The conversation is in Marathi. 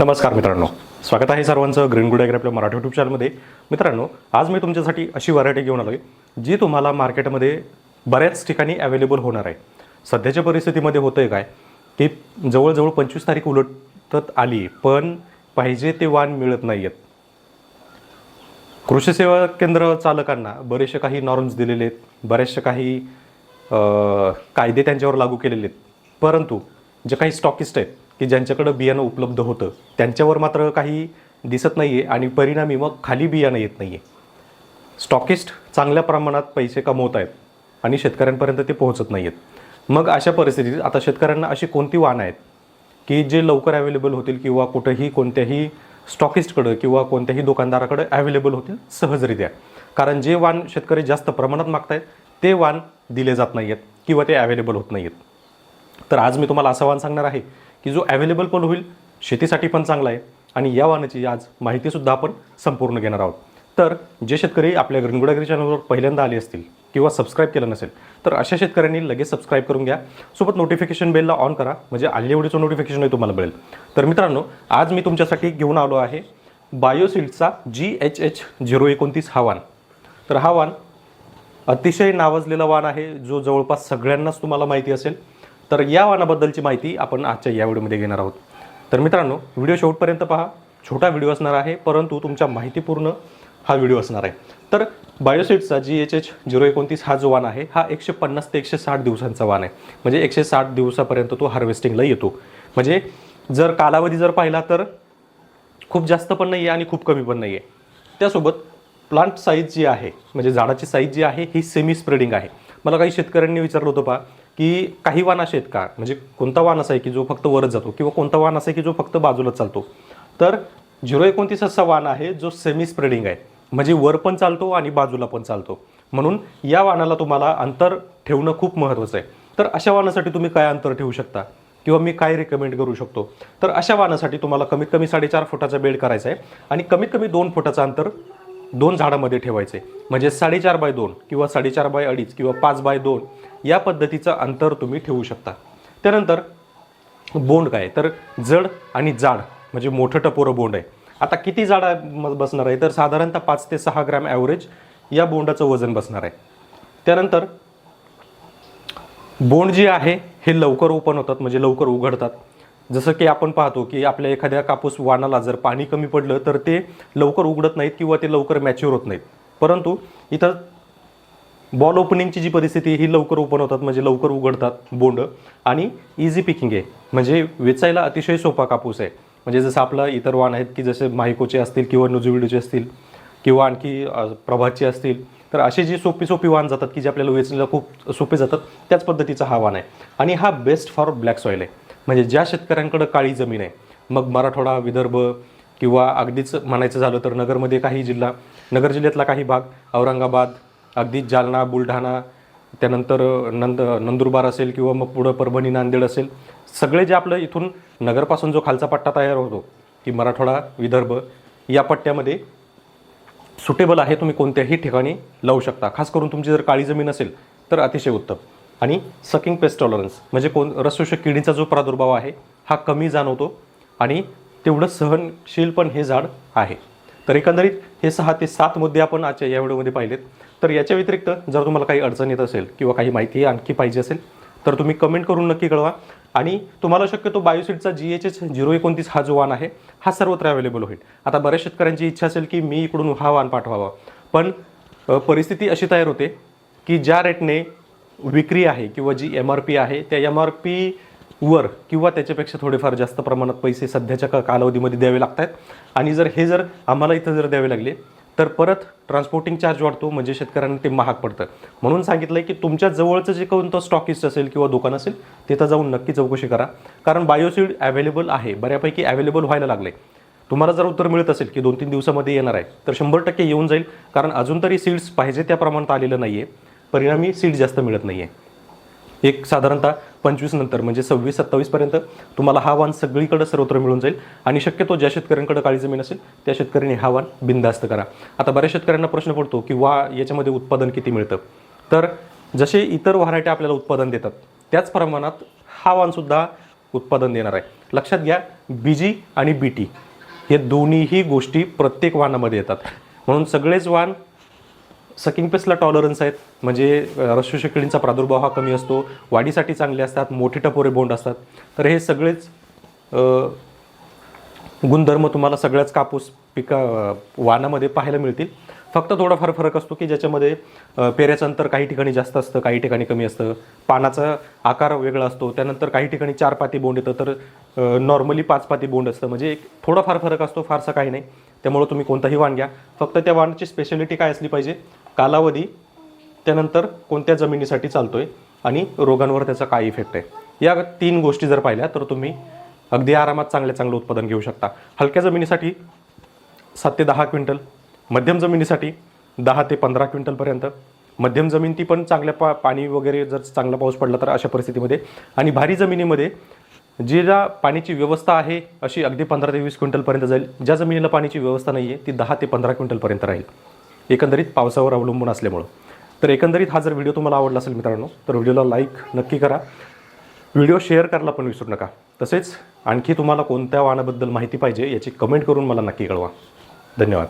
नमस्कार मित्रांनो. स्वागत आहे सर्वांचं ग्रीन गुड आपल्या मराठी यूट्यूब चॅनलमध्ये मित्रांनो आज मी तुमच्यासाठी अशी व्हरायटी घेऊन आलो आहे जी तुम्हाला मार्केटमध्ये बऱ्याच ठिकाणी अवेलेबल होणार आहे. सध्याच्या परिस्थितीमध्ये होतं आहे काय की जवळजवळ पंचवीस तारीख उलटत आली पण पाहिजे ते वाण मिळत नाही आहेत कृषी सेवा केंद्र चालकांना बरेचसे काही नॉर्म्स दिलेले आहेत बरेचसे काही कायदे त्यांच्यावर लागू केलेले आहेत. परंतु जे काही स्टॉकिस्ट आहेत की ज्यांच्याकडं बियाणं उपलब्ध होतं त्यांच्यावर मात्र काही दिसत नाही आहे आणि परिणामी मग खाली बियाणं येत नाही आहे स्टॉकिस्ट चांगल्या प्रमाणात पैसे कमवत आहेत आणि शेतकऱ्यांपर्यंत ते पोहोचत नाही आहेत मग अशा परिस्थितीत आता शेतकऱ्यांना अशी कोणती वाहनं आहेत की जे लवकर अवेलेबल होतील किंवा कुठंही कोणत्याही स्टॉकिस्टकडं किंवा कोणत्याही दुकानदाराकडं अवेलेबल होतील सहजरित्या. कारण जे वाण शेतकरी जास्त प्रमाणात मागतायत ते वाण दिले जात नाही आहेत किंवा ते अवेलेबल होत नाही आहेत तर आज मी तुम्हाला असं वाण सांगणार आहे की जो अवेलेबल पण होईल शेतीसाठी पण चांगला आहे. आणि या वाहनाची आज माहितीसुद्धा आपण संपूर्ण घेणार आहोत. तर जे शेतकरी आपल्या ग्रीनगुडागिरी चॅनलवर पहिल्यांदा आले असतील किंवा सबस्क्राईब केलं नसेल तर अशा शेतकऱ्यांनी लगेच सबस्क्राईब करून घ्या. सोबत नोटिफिकेशन बेलला ऑन करा. म्हणजे आली एवढीचं नोटिफिकेशनही तुम्हाला मिळेल. तर मित्रांनो आज मी तुमच्यासाठी घेऊन आलो आहे बायोसिल्डचा जी एच एच झिरो एकोणतीस हा वाण. तर हा वाण अतिशय नावाजलेला वाण आहे जो जवळपास सगळ्यांनाच तुम्हाला माहिती असेल. तर या वाहनाबद्दलची माहिती आपण आजच्या या व्हिडिओमध्ये घेणार आहोत. तर मित्रांनो व्हिडिओ शेवटपर्यंत पहा. छोटा व्हिडिओ असणार आहे परंतु तुमच्या माहितीपूर्ण हा व्हिडिओ असणार आहे. तर बायोसिटचा जी एच एच झिरो एकोणतीस हा जो वाण आहे हा एकशे पन्नास ते एकशे साठ दिवसांचा वाण आहे. म्हणजे एकशे साठ दिवसापर्यंत तो हार्वेस्टिंगला येतो. म्हणजे जर कालावधी जर पाहिला तर खूप जास्त पण नाही आहे आणि खूप कमी पण नाही आहे त्यासोबत प्लांट साईज जी आहे म्हणजे झाडाची साईज जी आहे ही सेमी स्प्रेडिंग आहे. मला काही शेतकऱ्यांनी विचारलं होतं पहा की काही वाण असे आहेत का? म्हणजे कोणता वाण असा आहे की जो फक्त वरच जातो किंवा कोणता वाण असा आहे की जो फक्त बाजूला चालतो? तर झिरो एकोणतीस असा वाण आहे जो सेमी स्प्रेडिंग आहे. म्हणजे वर पण चालतो आणि बाजूला पण चालतो. म्हणून या वाणाला तुम्हाला अंतर ठेवणं खूप महत्त्वाचं आहे. तर अशा वाणासाठी तुम्ही काय अंतर ठेवू शकता? किंवा मी काय रिकमेंड करू शकतो? तर अशा वाहनासाठी तुम्हाला कमीत कमी साडेचार फुटाचा बेड करायचा आहे आणि कमीत कमी दोन फुटाचं अंतर दोन झाडामध्ये ठेवायचे म्हणजे साडेचार बाय दोन किंवा साडेचार बाय अडीच किंवा पाच बाय दोन या पद्धतीचं अंतर तुम्ही ठेवू शकता. त्यानंतर बोंड काय तर जड आणि जाड म्हणजे मोठं टपोरं बोंड आहे. आता किती जाड आहे- बसणार आहे? तर साधारणतः पाच ते सहा ग्रॅम ॲव्हरेज या बोंडाचं वजन बसणार आहे. त्यानंतर बोंड जी आहे हे लवकर ओपन होतात म्हणजे लवकर उघडतात. जसं की आपण पाहतो की आपल्या एखाद्या कापूस वाणाला जर पाणी कमी पडलं तर ते लवकर उघडत नाहीत किंवा ते लवकर मॅच्युअर होत नाहीत. परंतु इथं बॉल ओपनिंगची जी परिस्थिती ही लवकर ओपन होतात म्हणजे लवकर उघडतात बोंड. आणि इझी पिकिंग आहे. म्हणजे वेचायला अतिशय सोपा कापूस आहे. म्हणजे जसं आपलं इतर वाण आहेत की जसे माहिकोचे असतील किंवा नुजुविडोचे असतील किंवा आणखी प्रभातची असतील तर असे जी सोपी सोपी वाण जातात की जे आपल्याला वेचण्याला खूप सोपे जातात त्याच पद्धतीचा हा वाण आहे. आणि हा बेस्ट फॉर ब्लॅक सॉईल आहे. म्हणजे ज्या शेतकऱ्यांकडं काळी जमीन आहे मग मराठवाडा विदर्भ किंवा अगदीच म्हणायचं झालं तर नगरमध्ये काही जिल्हा नगर जिल्ह्यातला काही भाग औरंगाबाद अगदी जालना बुलढाणा त्यानंतर नंद नंदुरबार असेल किंवा मग पुढं परभणी नांदेड असेल सगळे जे आपलं इथून नगरपासून जो खालचा पट्टा तयार होतो की मराठवाडा विदर्भ या पट्ट्यामध्ये सुटेबल आहे तुम्ही कोणत्याही ठिकाणी लावू शकता. खास करून तुमची जर काळी जमीन असेल तर अतिशय उत्तम. आणि सकिंग पेस्ट टॉलरन्स म्हणजे कोण रसशोषक किडीचा जो प्रादुर्भाव आहे हा कमी जाणवतो आणि तेवढं सहनशील पण हे झाड आहे. तर एकंदरीत हे सहा ते सात मुद्दे आपण आजच्या या व्हिडिओमध्ये पाहिलेत. तर याच्या व्यतिरिक्त जर तुम्हाला काही अडचण येत असेल किंवा काही माहिती आणखी पाहिजे असेल तर तुम्ही कमेंट करून नक्की कळवा. आणि तुम्हाला शक्यतो बायोसीटचा जी एच एच झिरो एकोणतीस हा जो वाण आहे हा सर्वत्र अवेलेबल होईल. आता बऱ्याच शेतकऱ्यांची इच्छा असेल की मी इकडून हा वाण पाठवावा. पण परिस्थिती अशी तयार होते की ज्या रेटने विक्री आहे किंवा जी एम आर पी आहे त्या एम आर पीवर किंवा त्याच्यापेक्षा थोडेफार जास्त प्रमाणात पैसे सध्याच्या का कालावधीमध्ये द्यावे लागत आहेत आणि जर हे जर आम्हाला इथं जर द्यावे लागले तर परत ट्रान्सपोर्टिंग चार्ज वाढतो म्हणजे शेतकऱ्यांना ते महाग पडतं. म्हणून सांगितलं आहे की तुमच्या जवळचं जे कोणतं स्टॉकिस्ट असेल किंवा दुकान असेल तिथं जाऊन नक्की चौकशी करा. कारण बायोसीड अवेलेबल आहे बऱ्यापैकी अवेलेबल व्हायला लागले तुम्हाला जर उत्तर मिळत असेल की दोन तीन दिवसामध्ये येणार आहे तर शंभर टक्के येऊन जाईल. कारण अजून तरी सीड्स पाहिजे त्या प्रमाणात आलेलं नाही आहे परिणामी सीड जास्त मिळत नाही आहे एक साधारणतः पंचवीस नंतर म्हणजे सव्वीस सत्तावीसपर्यंत तुम्हाला हा वाण सगळीकडे सर्वत्र मिळून जाईल. आणि शक्यतो ज्या शेतकऱ्यांकडे काळी जमीन असेल त्या शेतकऱ्यांनी हा वाण बिंदास्त करा. आता बऱ्याच शेतकऱ्यांना प्रश्न पडतो की वा याच्यामध्ये उत्पादन किती मिळतं? तर जसे इतर व्हरायटी आपल्याला उत्पादन देतात त्याच प्रमाणात हा वाणसुद्धा उत्पादन देणार आहे. लक्षात घ्या बी जी आणि बी टी हे दोन्हीही गोष्टी प्रत्येक वानामध्ये येतात. म्हणून सगळेच वाण सकिंग पेसला टॉलरन्स आहेत. म्हणजे रस्व शेकडींचा प्रादुर्भाव हा कमी असतो. वाढीसाठी चांगले असतात. मोठे टपोरे बोंड असतात. तर हे सगळेच गुणधर्म तुम्हाला सगळ्याच कापूस पिका वानामध्ये पाहायला मिळतील. फक्त थोडाफार फरक असतो की ज्याच्यामध्ये पेऱ्याचं अंतर काही ठिकाणी जास्त असतं काही ठिकाणी कमी असतं. पानाचा आकार वेगळा असतो. त्यानंतर काही ठिकाणी चार पाती बोंड येतं. तर नॉर्मली पाच पाती बोंड असतं. म्हणजे एक थोडाफार फरक असतो. फारसा काही नाही. त्यामुळं तुम्ही कोणताही वाण घ्या. फक्त त्या वाणाची स्पेशालिटी काय असली पाहिजे? कालावधी त्यानंतर कोणत्या जमिनीसाठी चालतो आहे आणि रोगांवर त्याचा काय इफेक्ट आहे? या तीन गोष्टी जर पाहिल्या तर तुम्ही अगदी आरामात चांगले चांगलं उत्पादन घेऊ शकता. हलक्या जमिनीसाठी सात ते दहा क्विंटल मध्यम जमिनीसाठी दहा ते पंधरा क्विंटलपर्यंत मध्यम जमीन ती पण चांगल्या पा पाणी वगैरे जर चांगला पाऊस पडला तर अशा परिस्थितीमध्ये. आणि भारी जमिनीमध्ये जिला पाण्याची व्यवस्था आहे अशी अगदी पंधरा ते वीस क्विंटलपर्यंत जाईल. ज्या जमिनीला पाण्याची व्यवस्था नाही आहे ती दहा ते पंधरा क्विंटलपर्यंत राहील. एकंदरीत पावसावर अवलंबून असल्यामुळं. तर एकंदरीत हा जर व्हिडिओ तुम्हाला आवडला असेल मित्रांनो तर व्हिडिओला लाईक नक्की करा. व्हिडिओ शेअर करायला पण विसरू नका. तसेच आणखी तुम्हाला कोणत्या वाहनाबद्दल माहिती पाहिजे याची कमेंट करून मला नक्की कळवा. धन्यवाद.